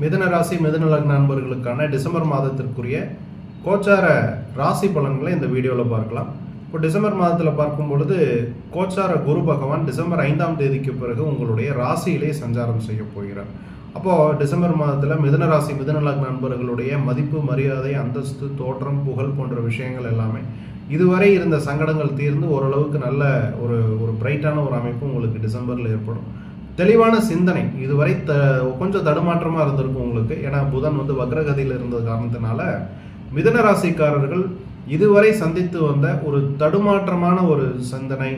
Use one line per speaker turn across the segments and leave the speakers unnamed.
மிதன ராசி மிதன லக்ன நண்பர்களுக்கான டிசம்பர் மாதத்திற்குரிய கோச்சார ராசி பலன்களை இந்த வீடியோவில் பார்க்கலாம். இப்போ டிசம்பர் மாதத்தில் பார்க்கும் பொழுது கோச்சார குரு பகவான் டிசம்பர் ஐந்தாம் தேதிக்கு பிறகு உங்களுடைய ராசியிலே சஞ்சாரம் செய்ய போகிறார். அப்போது டிசம்பர் மாதத்தில் மிதுன ராசி மிதுன லக்ன நண்பர்களுடைய மதிப்பு மரியாதை அந்தஸ்து தோற்றம் புகழ் போன்ற விஷயங்கள் எல்லாமே இதுவரை இருந்த சங்கடங்கள் தீர்ந்து ஓரளவுக்கு நல்ல ஒரு ஒரு பிரைட்டான ஒரு அமைப்பு உங்களுக்கு டிசம்பரில் ஏற்படும். தெளிவான சிந்தனை. இதுவரை த கொஞ்சம் தடுமாற்றமாக இருந்திருக்கும் உங்களுக்கு. ஏன்னா புதன் வந்து வக்ரகதியில் இருந்தது காரணத்தினால மிதன ராசிக்காரர்கள் இதுவரை சந்தித்து வந்த ஒரு தடுமாற்றமான ஒரு சிந்தனை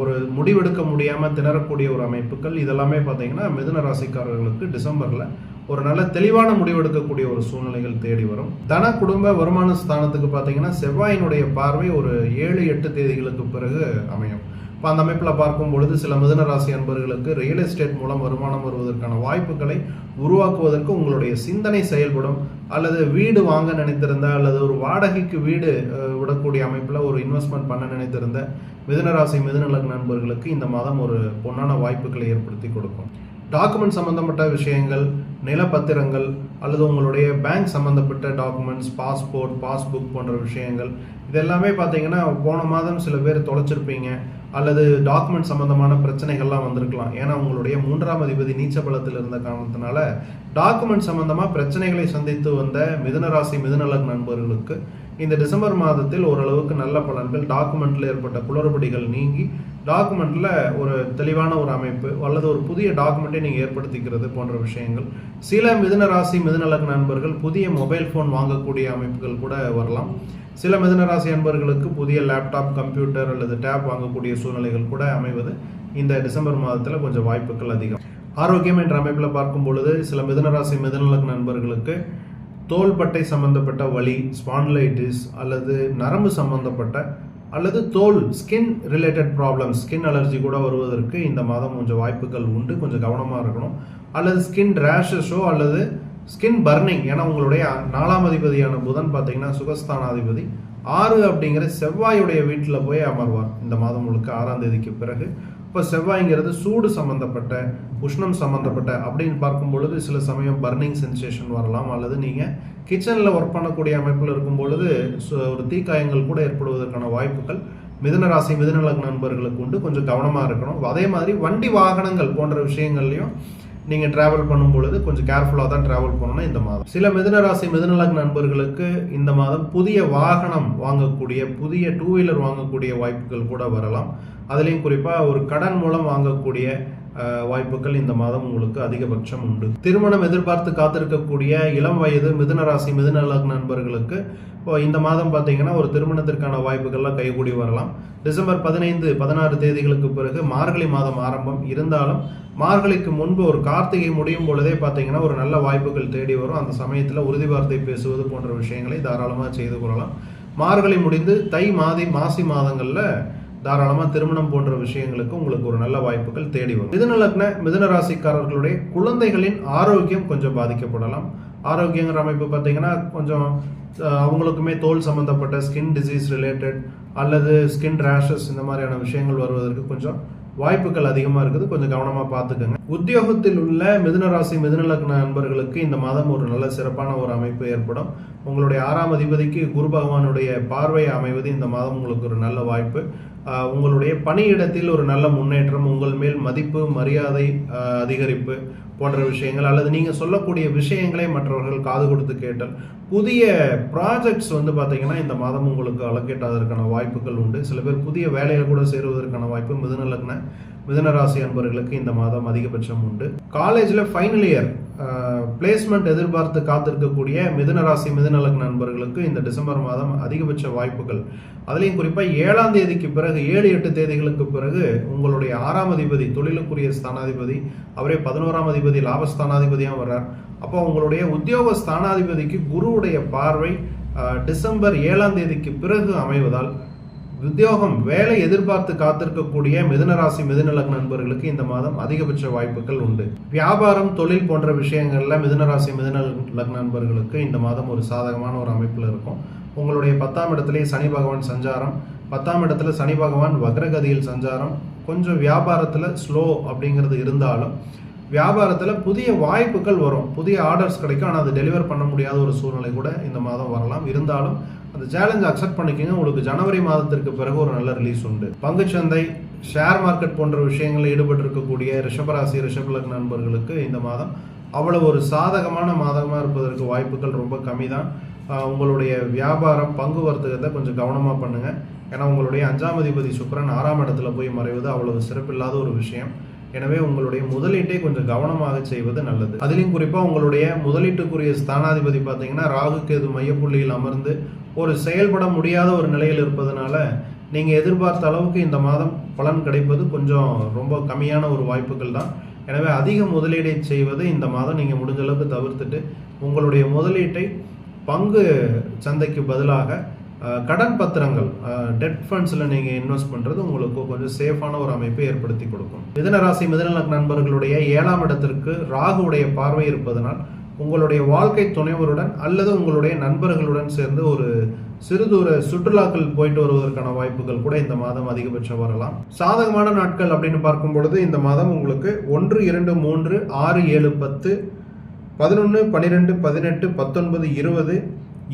ஒரு முடிவெடுக்க முடியாமல் திணறக்கூடிய ஒரு அமைப்புகள் இதெல்லாமே பார்த்தீங்கன்னா மிதுன ராசிக்காரர்களுக்கு டிசம்பரில் ஒரு நல்ல தெளிவான முடிவெடுக்கக்கூடிய ஒரு சூழ்நிலைகள் தேடி வரும். தன குடும்ப வருமான ஸ்தானத்துக்கு பார்த்தீங்கன்னா செவ்வாயினுடைய பார்வை ஒரு ஏழு எட்டு தேதிகளுக்கு பிறகு அமையும். இப்போ அந்த அமைப்பில் பார்க்கும் பொழுது சில மிதன ராசி அன்பர்களுக்கு ரியல் எஸ்டேட் மூலம் வருமானம் வருவதற்கான வாய்ப்புகளை உருவாக்குவதற்கு உங்களுடைய சிந்தனை செயல்படும் அல்லது வீடு வாங்க நினைத்திருந்த அல்லது ஒரு வாடகைக்கு வீடு விடக்கூடிய அமைப்பில் ஒரு இன்வெஸ்ட்மெண்ட் பண்ண நினைத்திருந்த மிதனராசி ராசி நண்பர்களுக்கு இந்த மாதம் ஒரு பொன்னான வாய்ப்புகளை ஏற்படுத்தி கொடுக்கும். டாக்குமெண்ட் சம்பந்தப்பட்ட விஷயங்கள் நிலப்பத்திரங்கள் அல்லது உங்களுடைய பேங்க் சம்மந்தப்பட்ட டாக்குமெண்ட்ஸ் பாஸ்போர்ட் பாஸ்புக் போன்ற விஷயங்கள் இதெல்லாமே பார்த்தீங்கன்னா போன மாதம் சில பேர் தொலைச்சிருப்பீங்க அல்லது டாக்குமெண்ட் சம்மந்தமான பிரச்சனைகள்லாம் வந்திருக்கலாம். ஏன்னா உங்களுடைய மூன்றாம் அதிபதி நீச்ச பலத்தில் இருந்த காரணத்தினால டாக்குமெண்ட் சம்மந்தமாக பிரச்சனைகளை சந்தித்து வந்த மிதுனராசி ராசி நண்பர்களுக்கு இந்த டிசம்பர் மாதத்தில் ஓரளவுக்கு நல்ல பலன்கள் டாக்குமெண்ட்ல ஏற்பட்ட குளறுபடிகள் நீங்கி டாக்குமெண்ட்ல ஒரு தெளிவான ஒரு அமைப்பு அல்லது ஒரு புதிய டாக்குமெண்ட்டை நீங்கள் ஏற்படுத்திக்கிறது போன்ற விஷயங்கள். சில மிதுன ராசி மிதுன நண்பர்கள் புதிய மொபைல் ஃபோன் வாங்கக்கூடிய அமைப்புகள் கூட வரலாம். சில மிதுன ராசி நண்பர்களுக்கு புதிய லேப்டாப் கம்ப்யூட்டர் அல்லது டேப் வாங்கக்கூடிய சூழ்நிலைகள் கூட அமைவது இந்த டிசம்பர் மாதத்தில் கொஞ்சம் வாய்ப்புகள் அதிகம். ஆரோக்கியம் என்ற அமைப்பில் பார்க்கும் பொழுது சில மிதுன ராசி மிதுன நண்பர்களுக்கு தோள்பட்டை சம்பந்தப்பட்ட வலி ஸ்பான்லைட்டிஸ் அல்லது நரம்பு சம்பந்தப்பட்ட அல்லது தோல் skin related problem skin allergy கூட வருவதற்கு இந்த மாதம் கொஞ்சம் வாய்ப்புகள் உண்டு. கொஞ்சம் கவனமாக இருக்கணும். அல்லது ஸ்கின் ரேஷஸோ அல்லது ஸ்கின் பர்னிங் ஏன்னா உங்களுடைய நாலாம் அதிபதியான புதன் பார்த்தீங்கன்னா சுகஸ்தானாதிபதி. ஆறு அப்படிங்கிற செவ்வாயுடைய வீட்டில் போய் அமர்வார். இந்த மாதம் முழுக்க ஆறாம் தேதிக்கு பிறகு. இப்போ செவ்வாய்ங்கிறது சூடு சம்மந்தப்பட்ட உஷ்ணம் சம்மந்தப்பட்ட அப்படின்னு பார்க்கும் பொழுது சில சமயம் பர்னிங் சென்சேஷன் வரலாம். அல்லது நீங்கள் கிச்சனில் ஒர்க் பண்ணக்கூடிய அமைப்பில் இருக்கும் பொழுது சு- ஒரு தீக்காயங்கள் கூட ஏற்படுவதற்கான வாய்ப்புகள் மிதனராசி ராசி நண்பர்களுக்கு உண்டு. கொஞ்சம் கவனமாக இருக்கணும். அதே மாதிரி வண்டி வாகனங்கள் போன்ற விஷயங்கள்லையும் நீங்கள் ட்ராவல் பண்ணும் பொழுது கொஞ்சம் கேர்ஃபுல்லாக தான் ட்ராவல் பண்ணணும் இந்த மாதம். சில மிதனராசி ராசி நண்பர்களுக்கு இந்த மாதம் புதிய வாகனம் வாங்கக்கூடிய புதிய டூ வீலர் வாங்கக்கூடிய வாய்ப்புகள் கூட வரலாம். அதுலேயும் குறிப்பாக ஒரு கடன் மூலம் வாங்கக்கூடிய வாய்ப்புகள் இந்த மாதம் உங்களுக்கு அதிகபட்சம் உண்டு. திருமணம் எதிர்பார்த்து காத்திருக்கக்கூடிய இளம் வயது மிதுன ராசி மிதுன லக்ன நண்பர்களுக்கு இந்த மாதம் பார்த்தீங்கன்னா ஒரு திருமணத்திற்கான வாய்ப்புகள்லாம் கைகூடி வரலாம். டிசம்பர் பதினைந்து பதினாறு தேதிகளுக்கு பிறகு மார்கழி மாதம் ஆரம்பம். இருந்தாலும் மார்கழிக்கு முன்பு ஒரு கார்த்திகை முடியும் பொழுதே பார்த்தீங்கன்னா ஒரு நல்ல வாய்ப்புகள் தேடி வரும். அந்த சமயத்தில் உறுதி வார்த்தை பேசுவது போன்ற விஷயங்களை தாராளமாக செய்து கொள்ளலாம். மார்கழி முடிந்து தை மாதி மாசி மாதங்களில் தாராளமாக திருமணம் போன்ற விஷயங்களுக்கு உங்களுக்கு ஒரு நல்ல வாய்ப்புகள் தேடி வரும். மிதுன லக்ன மிதுன ராசிக்காரர்களுடைய குழந்தைகளின் ஆரோக்கியம் கொஞ்சம் பாதிக்கப்படலாம். ஆரோக்கியங்கிற அமைப்பு பார்த்தீங்கன்னா கொஞ்சம் அவங்களுக்குமே தோல் சம்பந்தப்பட்ட ஸ்கின் டிசீஸ் ரிலேட்டட் அல்லது ஸ்கின் ரேஷஸ் இந்த மாதிரியான விஷயங்கள் வருவதற்கு கொஞ்சம் வாய்ப்புகள் அதிகமாக இருக்குது. கொஞ்சம் கவனமாக பார்த்துக்கோங்க. உத்தியோகத்தில் உள்ள மிதுன ராசி மிதுன லக்ன நண்பர்களுக்கு இந்த மாதம் ஒரு நல்ல சிறப்பான ஒரு அமைப்பு ஏற்படும். உங்களுடைய ஆறாம் அதிபதிக்கு குரு பகவானுடைய பார்வை அமைவது இந்த மாதம் உங்களுக்கு ஒரு நல்ல வாய்ப்பு. உங்களுடைய பணியிடத்தில் ஒரு நல்ல முன்னேற்றம் உங்கள் மேல் மதிப்பு மரியாதை அதிகரிப்பு போன்ற விஷயங்கள் அல்லது நீங்கள் சொல்லக்கூடிய விஷயங்களை மற்றவர்கள் காது கொடுத்து கேட்டல் புதிய ப்ராஜெக்ட்ஸ் வந்து பார்த்தீங்கன்னா இந்த மாதம் உங்களுக்கு அலக்கேட்டாததற்கான வாய்ப்புகள் உண்டு. சில பேர் புதிய வேலையில் கூட சேருவதற்கான வாய்ப்பு மிதுநலக்ன மிதனராசி அன்பர்களுக்கு இந்த மாதம் அதிகபட்சம் உண்டு. காலேஜில் ஃபைனல் இயர் பிளேஸ்மெண்ட் எதிர்பார்த்து காத்திருக்கக்கூடிய மிதுனராசி மிதுநலக் நண்பர்களுக்கு இந்த டிசம்பர் மாதம் அதிகபட்ச வாய்ப்புகள். அதுலேயும் குறிப்பாக ஏழாம் தேதிக்கு பிறகு ஏழு எட்டு தேதிகளுக்கு பிறகு உங்களுடைய ஆறாம் அதிபதி தொழிலுக்குரிய ஸ்தானாதிபதி அவரே பதினோராம் அதிபதி லாபஸ்தானாதிபதியாக வர்றார். அப்போ உங்களுடைய உத்தியோக ஸ்தானாதிபதிக்கு குருவுடைய பார்வை டிசம்பர் ஏழாம் தேதிக்கு பிறகு அமைவதால் உத்தியோகம் வேலை எதிர்பார்த்து காத்திருக்கக்கூடிய மிதுனராசி ராசி நண்பர்களுக்கு இந்த மாதம் அதிகபட்ச வாய்ப்புகள் உண்டு. வியாபாரம் தொழில் போன்ற விஷயங்கள்ல மிதுனராசி ராசி லக்ன நண்பர்களுக்கு இந்த மாதம் ஒரு சாதகமான ஒரு அமைப்பில் இருக்கும். உங்களுடைய பத்தாம் இடத்திலே சனி பகவான் சஞ்சாரம் பத்தாம் இடத்துல சனி பகவான் வக்ரகதியில் சஞ்சாரம் கொஞ்சம் வியாபாரத்தில் ஸ்லோ அப்படிங்கிறது இருந்தாலும் வியாபாரத்தில் புதிய வாய்ப்புகள் வரும். புதிய ஆர்டர்ஸ் கிடைக்கும். ஆனால் அது டெலிவர் பண்ண முடியாத ஒரு சூழ்நிலை கூட இந்த மாதம் வரலாம். இருந்தாலும் அந்த சேலஞ்ச் அக்செப்ட் பண்ணிக்கோங்க. உங்களுக்கு ஜனவரி மாதத்திற்கு பிறகு ஒரு நல்ல ரிலீஸ் உண்டு. பங்குச்சந்தை ஷேர் மார்க்கெட் போன்ற விஷயங்களில் ஈடுபட்டிருக்கக்கூடிய ரிஷபராசி ரிஷபலக் நண்பர்களுக்கு இந்த மாதம் அவ்வளோ ஒரு சாதகமான மாதமாக இருப்பதற்கு வாய்ப்புகள் ரொம்ப கம்மி தான் உங்களுடைய வியாபாரம் பங்கு வர்த்தகத்தை கொஞ்சம் கவனமாக பண்ணுங்கள் ஏன்னா உங்களுடைய அஞ்சாம் அதிபதி சுக்கரன் ஆறாம் இடத்துல போய் மறைவது அவ்வளவு சிறப்பில்லாத ஒரு விஷயம். எனவே உங்களுடைய முதலீட்டை கொஞ்சம் கவனமாக செய்வது நல்லது. அதிலும் குறிப்பாக உங்களுடைய முதலீட்டுக்குரிய ஸ்தானாதிபதி பார்த்தீங்கன்னா ராகு கேது மையப்புள்ளியில் அமர்ந்து ஒரு செயல்பட முடியாத ஒரு நிலையில் இருப்பதனால நீங்கள் எதிர்பார்த்த அளவுக்கு இந்த மாதம் பலன் கிடைப்பது கொஞ்சம் ரொம்ப கம்மியான ஒரு வாய்ப்புகள் தான். எனவே அதிக முதலீடை செய்வது இந்த மாதம் நீங்கள் முடிஞ்ச அளவுக்கு தவிர்த்துட்டு உங்களுடைய முதலீட்டை பங்கு சந்தைக்கு பதிலாக கடன் பத்திரங்கள் டெட் ஃபண்ட்ஸில் நீங்கள் இன்வெஸ்ட் பண்ணுறது உங்களுக்கு கொஞ்சம் சேஃபான ஒரு அமைப்பை ஏற்படுத்தி கொடுக்கும். மிதனராசி மிதன நண்பர்களுடைய ஏழாம் இடத்திற்கு ராகுவுடைய பார்வை இருப்பதனால் உங்களுடைய வாழ்க்கை துணைவருடன் அல்லது உங்களுடைய நண்பர்களுடன் சேர்ந்து ஒரு சிறு தூர சுற்றுலாக்கள் போயிட்டு வருவதற்கான வாய்ப்புகள் கூட இந்த மாதம் அதிகபட்சம் வரலாம். சாதகமான நாட்கள் அப்படின்னு பார்க்கும் பொழுது இந்த மாதம் உங்களுக்கு ஒன்று இரண்டு மூன்று ஆறு ஏழு பத்து பதினொன்று பன்னிரெண்டு பதினெட்டு பத்தொன்பது இருபது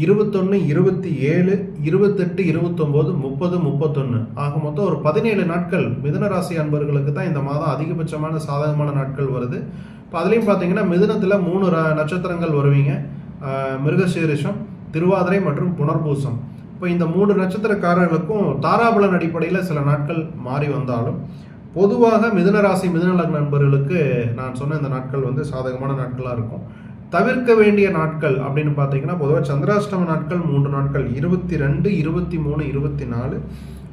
இருபத்தொன்று இருபத்தி ஏழு இருபத்தெட்டு இருபத்தொம்போது முப்பது முப்பத்தொன்று ஆக மொத்தம் ஒரு பதினேழு நாட்கள் மிதன ராசி அன்பர்களுக்கு தான் இந்த மாதம் அதிகபட்சமான சாதகமான நாட்கள் வருது. இப்போ அதுலேயும் பார்த்தீங்கன்னா மிதுனத்தில் மூணு நட்சத்திரங்கள் வருவீங்க. மிருகசீரிஷம் திருவாதிரை மற்றும் புனர்பூசம். இப்போ இந்த மூன்று நட்சத்திரக்காரர்களுக்கும் தாராபலன் அடிப்படையில் சில நாட்கள் மாறி வந்தாலும் பொதுவாக மிதுன ராசி மிதுன நண்பர்களுக்கு நான் சொன்ன இந்த நாட்கள் வந்து சாதகமான நாட்களாக இருக்கும். தவிர்க்க வேண்டிய நாட்கள் அப்படின்னு பார்த்தீங்கன்னா பொதுவாக சந்திராஷ்டம நாட்கள் மூன்று நாட்கள் இருபத்தி ரெண்டு இருபத்தி மூணு இருபத்தி நாலு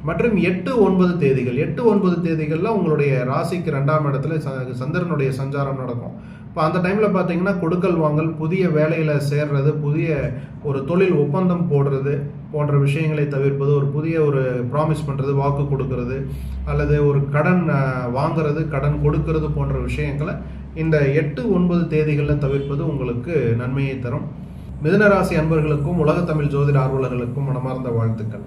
மற்றும் எட்டு ஒன்பது தேதிகள். எட்டு ஒன்பது தேதிகளில் உங்களுடைய ராசிக்கு ரெண்டாம் இடத்துல ச- சந்திரனுடைய சஞ்சாரம் நடக்கும். இப்போ அந்த டைமில் பார்த்தீங்கன்னா கொடுக்கல் வாங்கல் புதிய வேலையில் சேர்றது புதிய ஒரு தொழில் ஒப்பந்தம் போடுறது போன்ற விஷயங்களை தவிர்ப்பது ஒரு புதிய ஒரு ப்ராமிஸ் பண்ணுறது வாக்கு கொடுக்கறது அல்லது ஒரு கடன் வாங்கிறது வாங்குறது கடன் கொடுக்கறது போன்ற விஷயங்களை இந்த எட்டு ஒன்பது தேதிகளில் தவிர்ப்பது உங்களுக்கு நன்மையை தரும். மிதனராசி அன்பர்களுக்கும் உலகத்தமிழ் ஜோதிட ஆர்வலர்களுக்கும் மனமார்ந்த வாழ்த்துக்கள்.